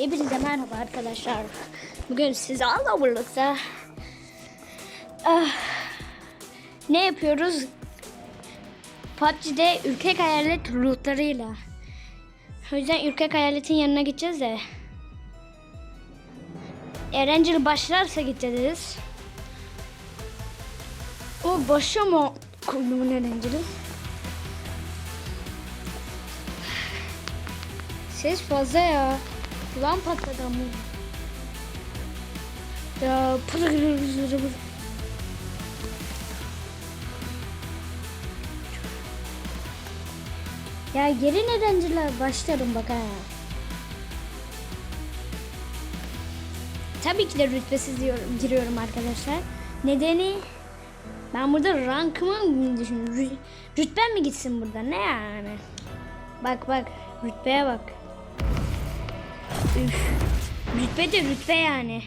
Hepinize merhaba arkadaşlar. Bugün sizlerle birlikte ah, ne yapıyoruz? PUBG'de ürkek hayalet lootlarıyla. O yüzden ürkek hayaletin yanına gideceğiz de. Erencil başlarsa gideceğiz. O başa mı koyduğumun Erencil'i? Ses fazla ya. Kulağım patladı ama. Ya pırı pırı pırı pırı. Ya geri nedenciler başlarım bak ha. Tabii ki de rütbesiz diyorum, giriyorum arkadaşlar. Nedeni ben burada rankımı düşünüyorum. Rü- Rütbem mi gitsin burada ne yani? Bak bak rütbeye bak. Üf. Rütbe de rütbe yani.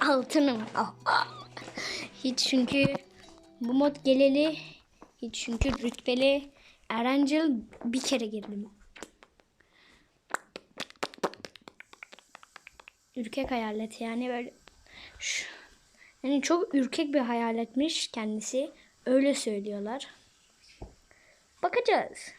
Altınım. hiç çünkü bu mod geleli hiç çünkü rütbeli Erencil bir kere girdim. Ürkek hayalet yani böyle şu, yani çok ürkek bir hayaletmiş kendisi. Öyle söylüyorlar. Bakacağız.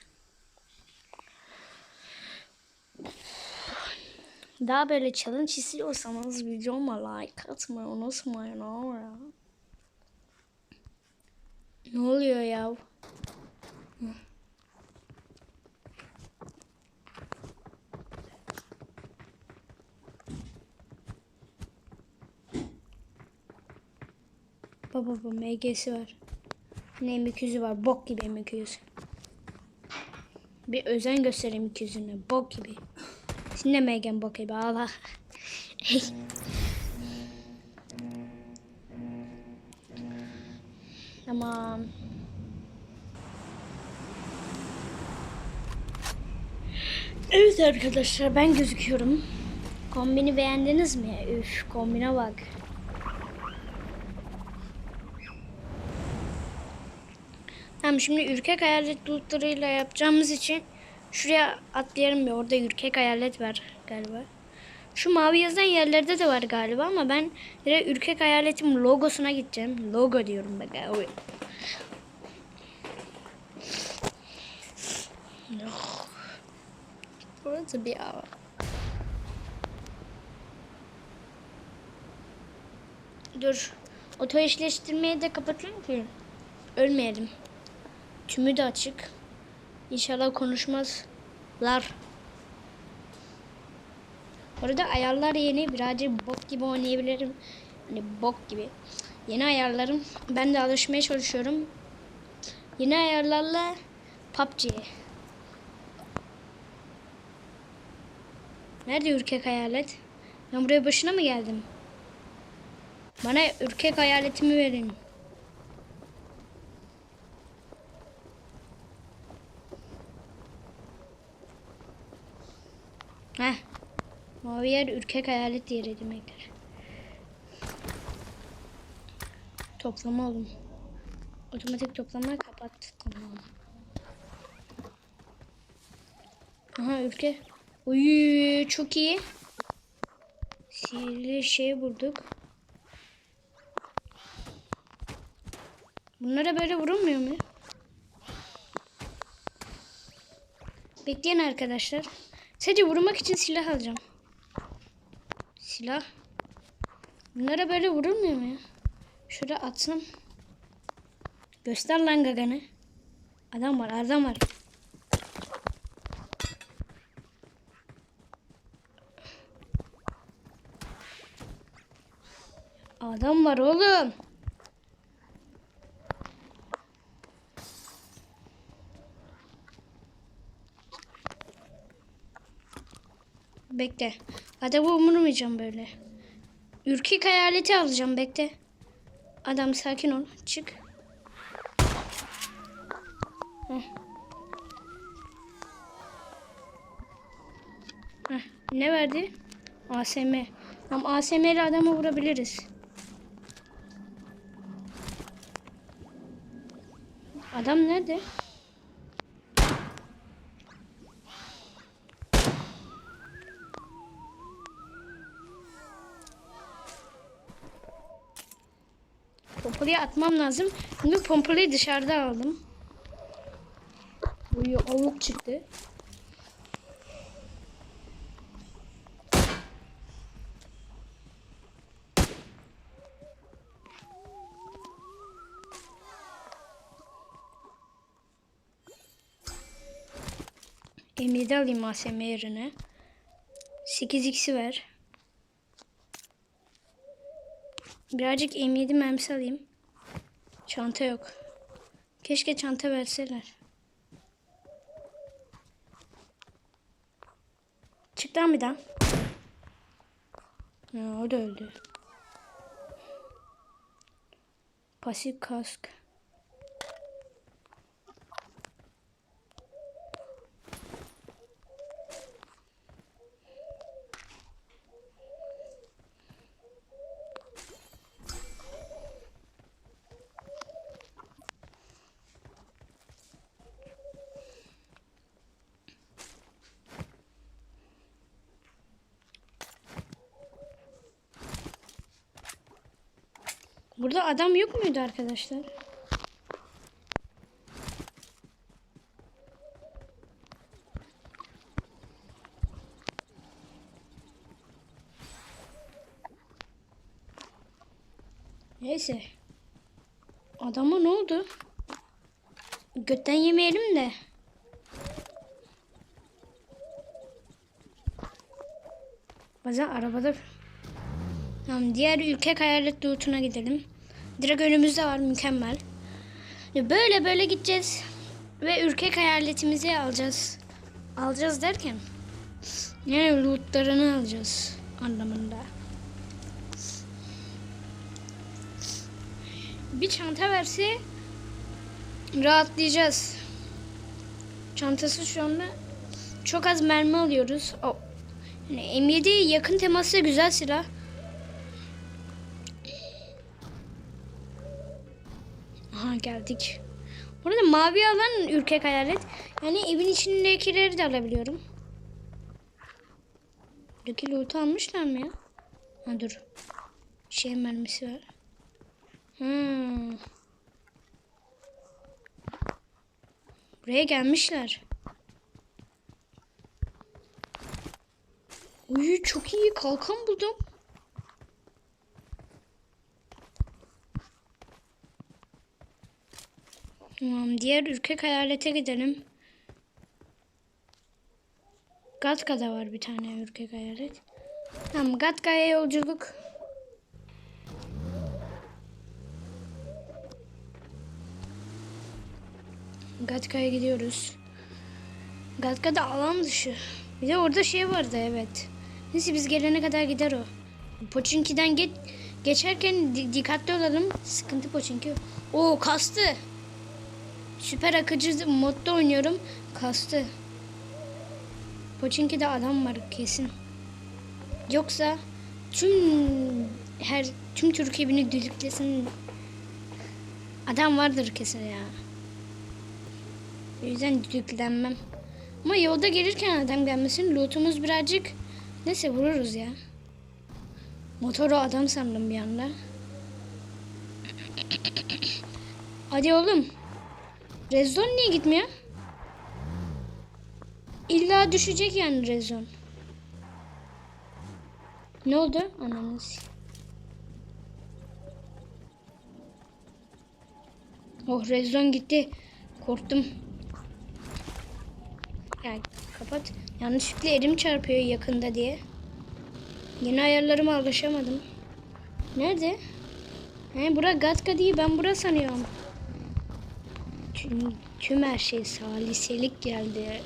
Daha böyle challenge istiyorsanız videoma like atmayı unutmayın ama. Ne oluyor ya? Baba baba MG'si var. Ne M200'ü var. Bok gibi M200. Bir özen göstereyim 200'üne. Bok gibi. Şimdi Megan gibi. Allah. Tamam. Evet arkadaşlar ben gözüküyorum. Kombini beğendiniz mi? Üf kombine bak. Tamam şimdi ürkek hayalet lootlarıyla yapacağımız için şuraya atlayalım bir. Orada ürkek hayalet var galiba. Şu mavi yazan yerlerde de var galiba ama ben direkt ürkek hayaletin logosuna gideceğim. Logo diyorum bak. Burası bir av. Dur. Oto eşleştirmeyi de kapatayım ki ölmeyelim. Tümü de açık. İnşallah konuşmazlar. Orada ayarlar yeni. Birazcık bok gibi oynayabilirim. Hani bok gibi. Yeni ayarlarım. Ben de alışmaya çalışıyorum. Yeni ayarlarla PUBG'ye. Nerede ürkek hayalet? Ben buraya başına mı geldim? Bana ürkek hayaletimi verin. Heh. Mavi yer ürkek hayalet yeri demektir. Toplama oğlum. Otomatik toplama kapat. Tamam. Aha ürke. Uy çok iyi. Sihirli şey bulduk. Bunlara böyle vurulmuyor mu? Bekleyin arkadaşlar. Sadece vurmak için silah alacağım. Silah. Bunlara böyle vurulmuyor mu ya? Şurada atsam. Göster lan gaganı. Adam var, adam var. Adam var oğlum. Bekle. Adamı umurmayacağım böyle. Ürkek hayaleti alacağım bekle. Adam sakin ol. Çık. Heh. Heh. Ne verdi? ASM. Tamam ASM ile adamı vurabiliriz. Adam nerede? Pompalıyı atmam lazım. Şimdi pompalıyı dışarıda aldım. Uyu avuk çıktı. M7 alayım ASM yerine. 8x'i ver. Birazcık M7 mermisi alayım. Çanta yok. Keşke çanta verseler. Çık lan bir daha. Ya, o da öldü. Pasif kask. Adam yok muydu arkadaşlar? Neyse. Adama ne oldu? Götten yemeyelim de. Bazen arabada Tamam diğer ülke hayalet lootuna gidelim. Direkt önümüzde var mükemmel. Böyle böyle gideceğiz. Ve ürkek hayaletimizi alacağız. Alacağız derken yani lootlarını alacağız anlamında. Bir çanta verse rahatlayacağız. Çantası şu anda çok az mermi alıyoruz. O, yani M7 yakın teması güzel silah. Geldik. Burada mavi alan ürkek hayalet. Yani evin içindekileri de alabiliyorum. Buradaki loot'u almışlar mı ya? Ha dur. Şey mermisi var. Hmm. Buraya gelmişler. Uy çok iyi kalkan buldum. Tamam diğer ürkek hayalete gidelim. Gatka'da var bir tane ürkek hayalet. Tamam Gatka'ya yolculuk. Gatka'ya gidiyoruz. Gatka'da alan dışı. Bir de orada şey vardı evet. Neyse biz gelene kadar gider o. Poçinki'den geç, geçerken di- dikkatli olalım. Sıkıntı Poçinki. Oo kastı. Süper akıcı modda oynuyorum. Kastı. Poçinki'de adam var kesin. Yoksa tüm her tüm Türkiye beni düdüklesin. Adam vardır kesin ya. O yüzden düdüklenmem. Ama yolda gelirken adam gelmesin. Lootumuz birazcık neyse vururuz ya. Motoru adam sandım bir anda. Hadi oğlum. Rezon niye gitmiyor? İlla düşecek yani rezon. Ne oldu? Ananız. Oh rezon gitti. Korktum. Ya kapat. Yanlışlıkla elim çarpıyor yakında diye. Yeni ayarlarıma alışamadım. Nerede? He bura Gatka değil ben bura sanıyorum. Tüm, tüm her şey saliselik geldi.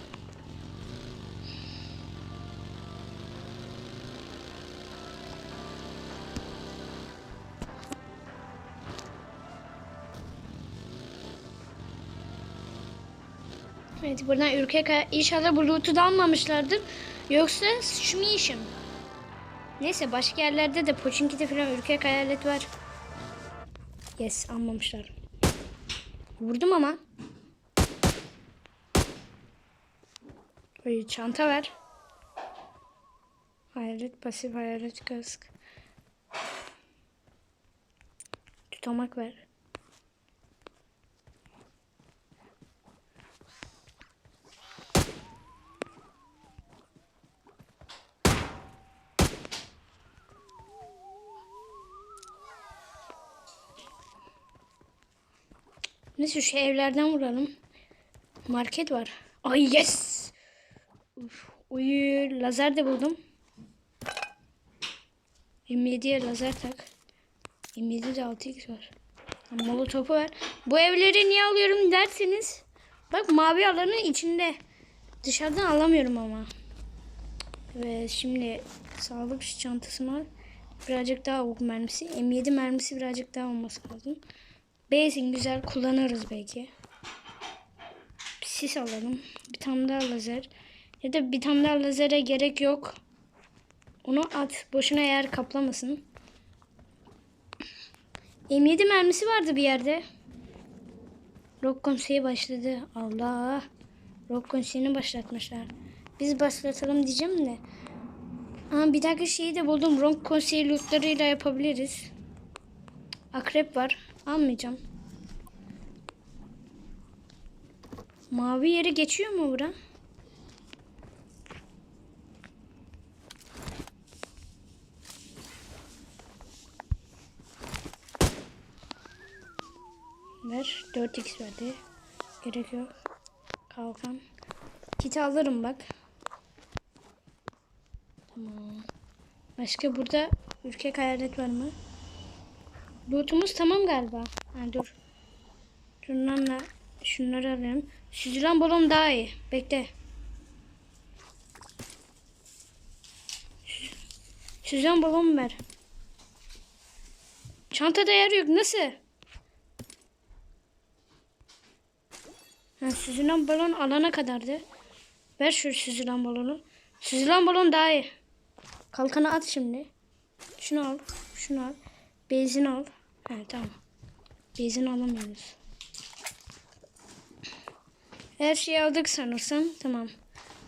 Evet buradan ürkek inşallah bu loot'u da almamışlardır. Yoksa şu işim. Neyse başka yerlerde de Poçinki'de falan ürkek hayalet var. Yes almamışlar. Vurdum ama. Ay, çanta ver. Hayalet pasif hayalet kask. Tutamak ver. Neyse şu evlerden vuralım. Market var. Ay yes. Uy, lazer de buldum. 27'ye lazer tak. 27'de 6x var. Molotofu var. Bu evleri niye alıyorum derseniz. Bak mavi alanın içinde. Dışarıdan alamıyorum ama. Ve şimdi sağlık çantası var. Birazcık daha ok mermisi. M7 mermisi birazcık daha olması lazım. Base'in güzel kullanırız belki. Sis alalım. Bir tane daha lazer. Ya da bir tane daha lazere gerek yok. Onu at. Boşuna yer kaplamasın. M7 mermisi vardı bir yerde. Rock konseyi başladı. Allah. Rock konseyini başlatmışlar. Biz başlatalım diyeceğim de. Ama bir dakika şeyi de buldum. Rock konseyi lootlarıyla yapabiliriz. Akrep var. Almayacağım. Mavi yeri geçiyor mu bura? Ver. 4x verdi. Gerek yok. Kalkan. Kiti alırım bak. Tamam. Başka burada ürkek hayalet var mı? Lootumuz tamam galiba. Ha, dur. Şunlarla şunları alayım. Süzülen balon daha iyi. Bekle. Sü- Süzülen balon ver. Çantada yer yok. Nasıl? Ha, süzülen balon alana kadardı. Ver şu süzülen balonu. Süzülen balon daha iyi. Kalkanı at şimdi. Şunu al. Şunu al. Benzin al. Ha tamam. Benzin alamıyoruz. Her şeyi aldık sanırsam. Tamam.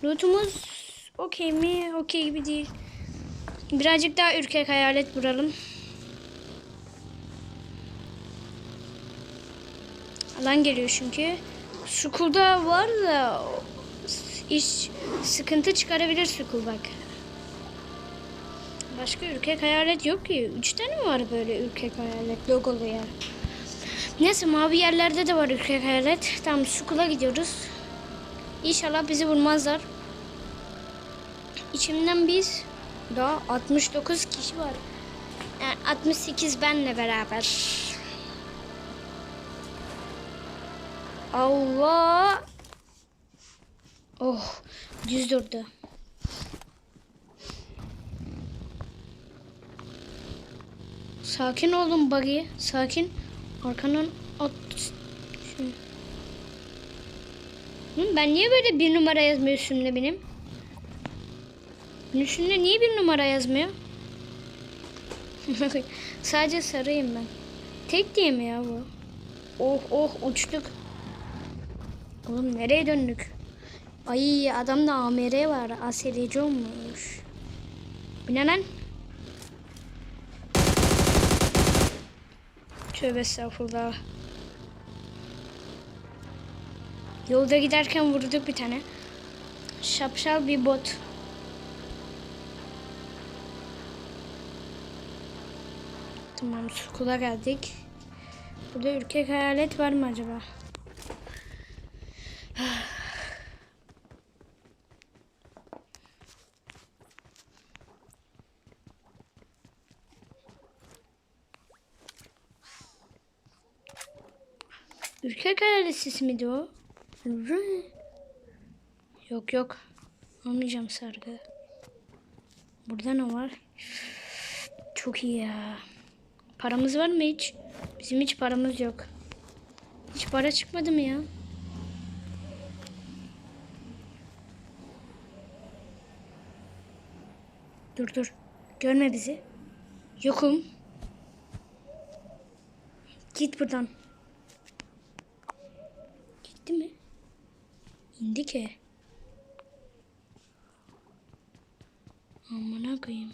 Lootumuz okey mi? Okey gibi değil. Birazcık daha ürkek hayalet vuralım. Alan geliyor çünkü. Sukulda var da iş sıkıntı çıkarabilir Sukul bak. Başka ürkek hayalet yok ki. Üç tane mi var böyle ürkek hayalet logolu yer? Neyse mavi yerlerde de var ürkek hayalet. Tamam Sukul'a gidiyoruz. İnşallah bizi vurmazlar. İçimden biz daha 69 kişi var. Yani 68 benle beraber. Allah. Oh, düz durdu. Sakin olun buggy. Sakin. Arkandan at. Hı, Ben niye böyle bir numara yazmıyor üstümde benim? Üstümde niye bir numara yazmıyor? Sadece sarıyım ben. Tek diye mi ya bu? Oh oh uçtuk. Oğlum nereye döndük? Ay adamda AMR var. ASRC olmuş. Bu ne lan? Tövbe estağfurullah. Yolda giderken vurduk bir tane. Şapşal bir bot. Tamam sukula geldik. Burada ürkek hayalet var mı acaba? Ürkek sesi miydi o? Yok yok. Almayacağım sargı. Burada ne var? Çok iyi ya. Paramız var mı hiç? Bizim hiç paramız yok. Hiç para çıkmadı mı ya? Dur dur. Görme bizi. Yokum. Git buradan. Gitti mi? İndi ki. Amına koyayım.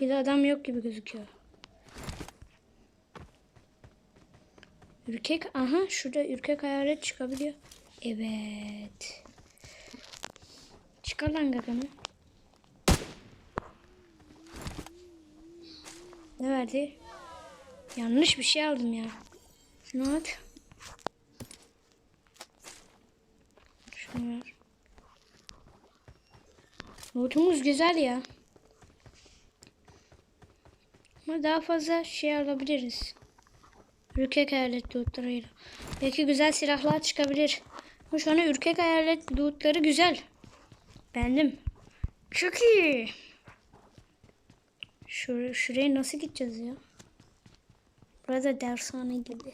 İyi adam yok gibi gözüküyor. Ürkek aha şurada ürkek hayalet çıkabiliyor. Evet. Çıkar lan gaganı. Ne verdi? Yanlış bir şey aldım ya. Şunu at. Şunu ver. Notumuz güzel ya. Ama daha fazla şey alabiliriz. Ürkek hayalet lootlarıyla. Belki güzel silahlar çıkabilir. Ama şu an ürkek hayalet lootları güzel. Beğendim. Çok iyi. Şur şuraya nasıl gideceğiz ya? Burada dershane gibi.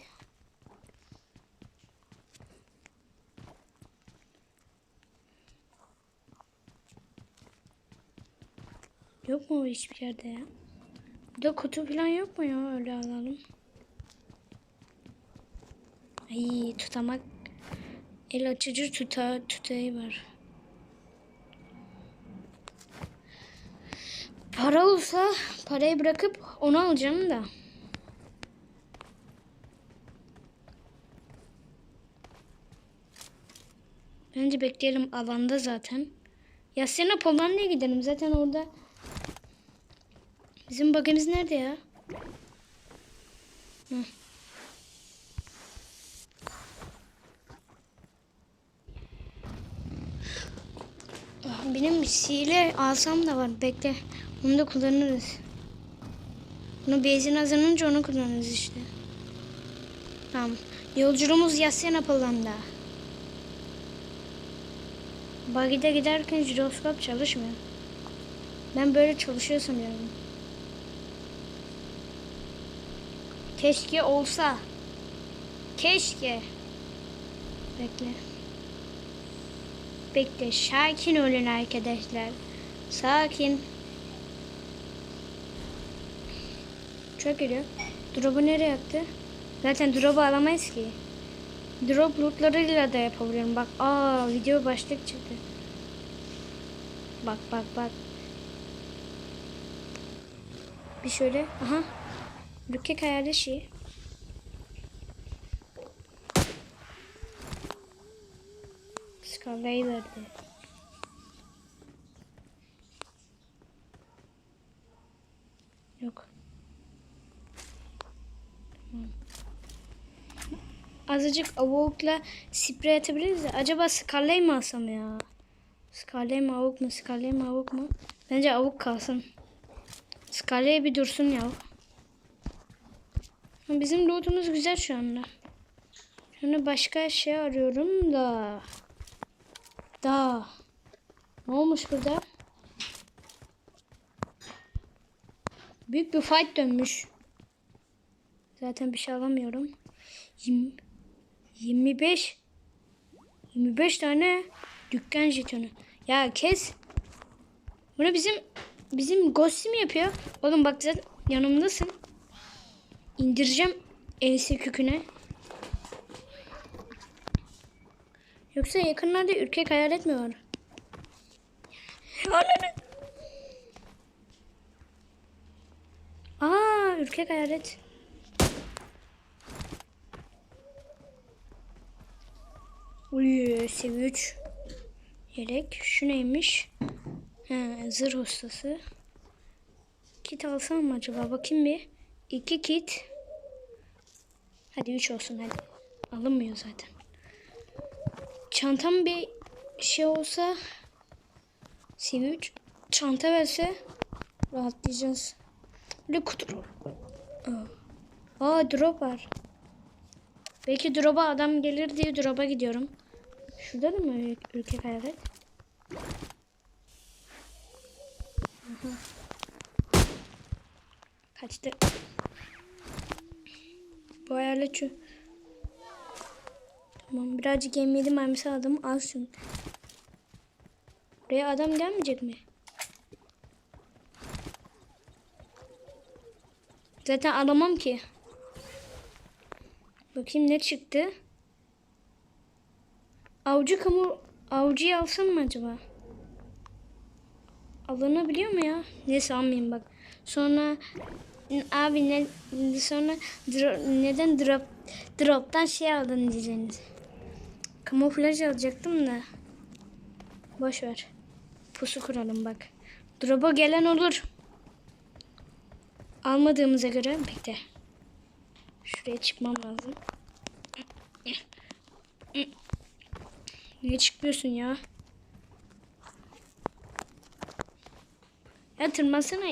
Yok mu hiçbir yerde ya? Burada kutu falan yok mu ya? Öyle alalım. Ay tutamak. El açıcı tuta, tutayı var. Para olsa parayı bırakıp onu alacağım da. Bence bekleyelim alanda zaten. Yasyana Polonya'ya gidelim. Zaten orada Bizim bagajımız nerede ya? Hı. Ah, Benim sihirli alsam da var. Bekle. Onu da kullanırız. Bunu benzin azalınca onu kullanırız işte. Tamam. Yolculuğumuz Yasyana Polanda. Bagide giderken jiroskop çalışmıyor. Ben böyle çalışıyor sanıyorum. Keşke olsa. Keşke. Bekle. Bekle. Sakin olun arkadaşlar. Sakin. Çok geliyor. Drop'u nereye attı? Zaten drop'u alamayız ki. Drop lootlarıyla da yapabilirim. Bak aa video başlık çıktı. Bak bak bak. Bir şöyle. Aha. Lükek hayali şey. Skalayı verdi. Yok. Azıcık avukla sprey atabiliriz de. Acaba Scarlet mi alsam ya? Scarlet mi avuk mu? Scarlet mi avuk mu? Bence avuk kalsın. Scarlet bir dursun ya. Bizim lootumuz güzel şu anda. Şimdi başka şey arıyorum da. Da. Ne olmuş burada? Büyük bir fight dönmüş. Zaten bir şey alamıyorum. 20, 25 25 tane dükkan jetonu. Ya kes. Bunu bizim bizim Ghostim yapıyor. Oğlum bak zaten yanımdasın. İndireceğim ense köküne. Yoksa yakınlarda ürkek hayalet mi var? Ananı. Aa ürkek hayalet. Uy seviye 3. Yelek. Şu neymiş? He, zırh ustası. Kit alsam mı acaba? Bakayım bir. İki kit. Hadi üç olsun hadi. Alınmıyor zaten. Çantam bir şey olsa seviye 3 çanta verse rahatlayacağız. Bir kutu. Aa. Aa drop var. Belki drop'a adam gelir diye drop'a gidiyorum. Şurada da mı ülke hayalet? Aha. Kaçtı. Bu hayalet şu. Tamam birazcık M7 mermisi aldım. Al şunu. Buraya adam gelmeyecek mi? Zaten alamam ki. Bakayım ne çıktı. Avcı kamu avcıyı alsam mı acaba? Alınabiliyor mu ya? Neyse almayayım bak. Sonra Abi ne sonra dro- neden drop drop'tan şey aldın diyeceğiniz. Kamuflaj alacaktım da. Boş ver. Pusu kuralım bak. Drop'a gelen olur. Almadığımıza göre bekle. Şuraya çıkmam lazım. Niye çıkmıyorsun ya? Ya tırmansana.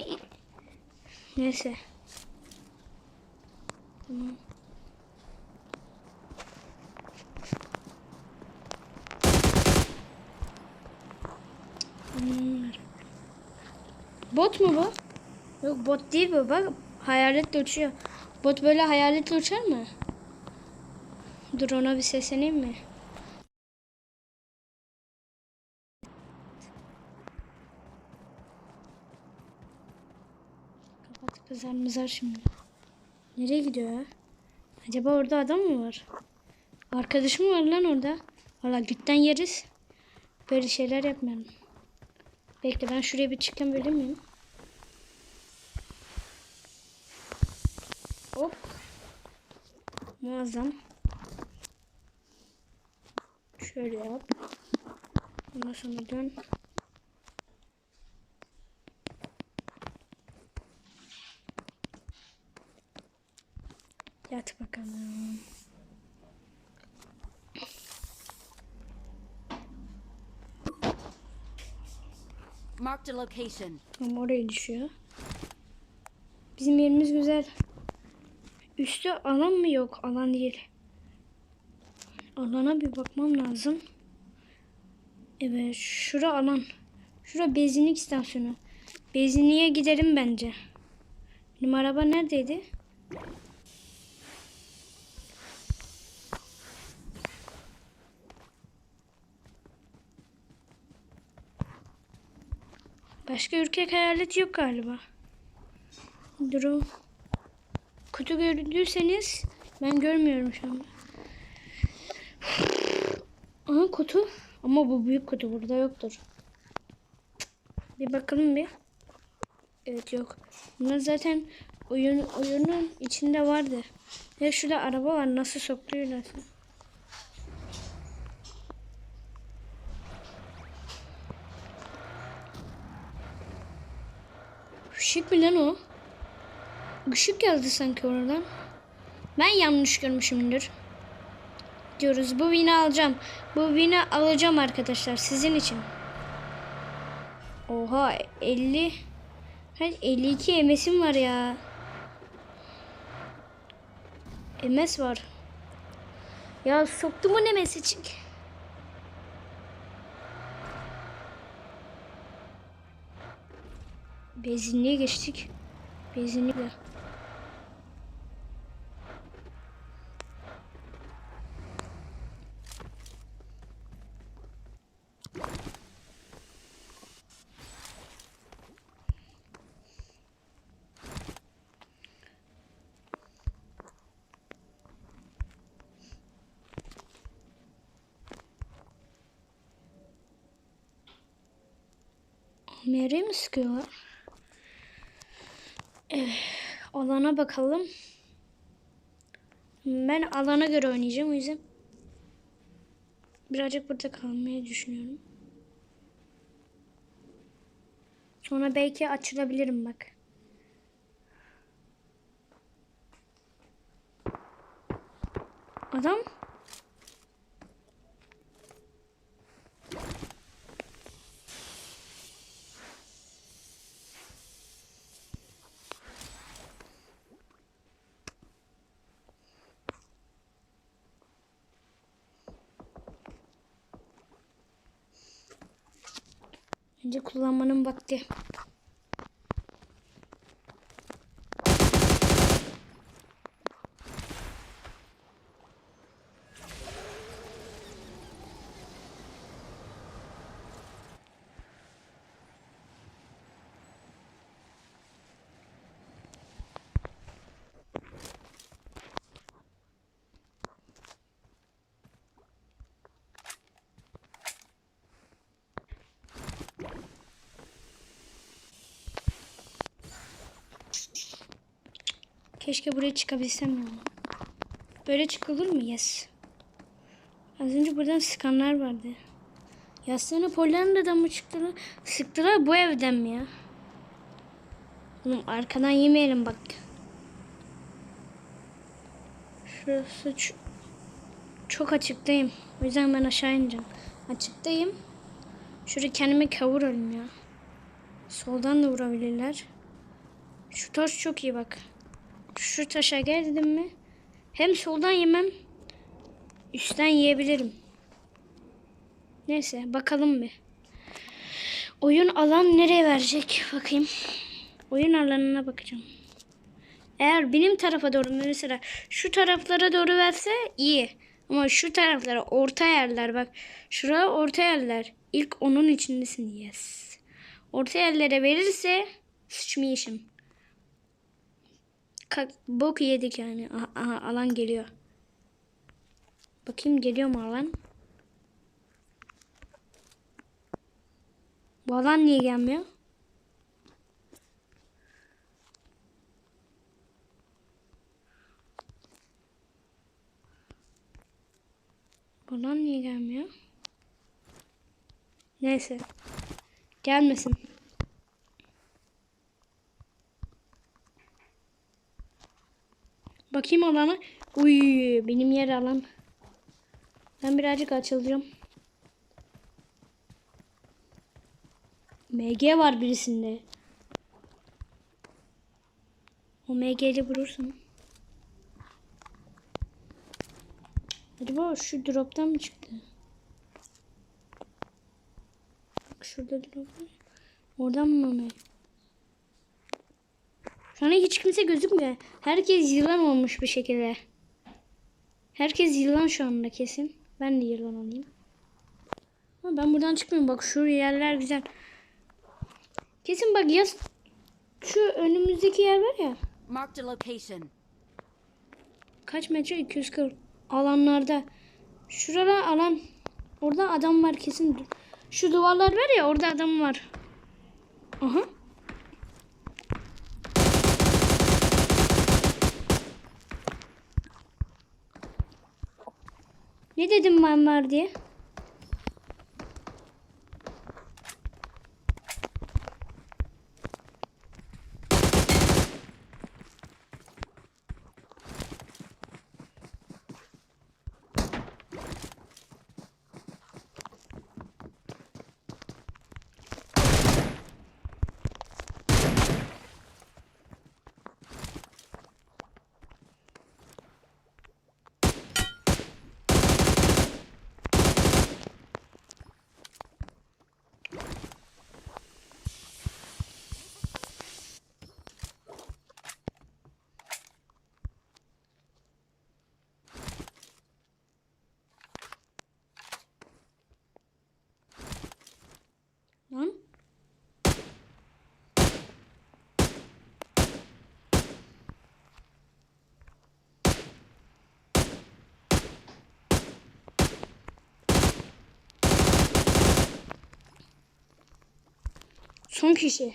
Neyse. Tamam. Bot mu bu? Yok bot değil bu bak. Hayaletle uçuyor. Bot böyle hayaletle uçar mı? Dur ona bir sesleneyim mi? Kızar mızar şimdi. Nereye gidiyor? Acaba orada adam mı var? Arkadaş mı var lan orada? Valla gütten yeriz. Böyle şeyler yapmayalım. Bekle ben şuraya bir çıkan böyle miyim? Hop. Muazzam. Şöyle yap. Ondan sonra dön. Yat bakalım. Marked a location. Tamam oraya düşüyor. Bizim yerimiz güzel. Üstü alan mı yok? Alan değil. Alana bir bakmam lazım. Evet şura alan. Şura benzinlik istasyonu. Benzinliğe gidelim bence. Benim araba neredeydi? Başka ürkek hayalet yok galiba. Durun. Kutu gördüyseniz ben görmüyorum şu anda. Aha kutu. Ama bu büyük kutu burada yoktur. Bir bakalım bir. Evet yok. Bunlar zaten oyun oyunun içinde vardı. Ya şurada araba var nasıl soktular. Işık mı lan o? Işık geldi sanki oradan. Ben yanlış görmüşümdür. Diyoruz. Bu vini alacağım. Bu vini alacağım arkadaşlar. Sizin için. Oha 50 Hayır 52 MS'im var ya. MS var. Ya soktu mu ne Benzinliğe geçtik. Benzinliğe. Nereye mi? Evet, alana bakalım. Ben alana göre oynayacağım o yüzden birazcık burada kalmayı düşünüyorum. Sonra belki açılabilirim bak. Adam Bence kullanmanın vakti. Keşke buraya çıkabilsem ya. Böyle çıkılır mı? Yes. Az önce buradan sıkanlar vardı. Yastığını Pollanda'dan mı çıktılar? Sıktılar bu evden mi ya? Oğlum arkadan yemeyelim bak. Şurası çok açıktayım. O yüzden ben aşağı ineceğim. Açıktayım. Şuraya kendimi kavuralım ya. Soldan da vurabilirler. Şu taş çok iyi bak. Şu taşa geldim mi? Hem soldan yemem. Üstten yiyebilirim. Neyse bakalım bir. Oyun alan nereye verecek? Bakayım. Oyun alanına bakacağım. Eğer benim tarafa doğru mesela şu taraflara doğru verse iyi. Ama şu taraflara orta yerler bak. Şuraya orta yerler. İlk onun içindesin. Yes. Orta yerlere verirse sıçmayışım. Bok yedik yani. Aha, aha, alan geliyor. Bakayım geliyor mu alan? Bu alan niye gelmiyor? Bu alan niye gelmiyor? Neyse. Gelmesin. Bakayım alana. Uy benim yer alan. Ben birazcık açılacağım. MG var birisinde. O MG'li vurursun. Acaba şu drop'tan mı çıktı? Bak şurada drop. Oradan mı mı? An hiç kimse gözükmüyor. Herkes yılan olmuş bir şekilde. Herkes yılan şu anda kesin. Ben de yılan olayım. Ama ben buradan çıkmıyorum. Bak şu yerler güzel. Kesin bak ya şu önümüzdeki yer var ya. Marked a location. Kaç metre? 240 alanlarda. Şurada alan. Orada adam var kesin. Şu duvarlar var ya orada adam var. Aha. Ne dedim ben var diye? Lan. Son kişi.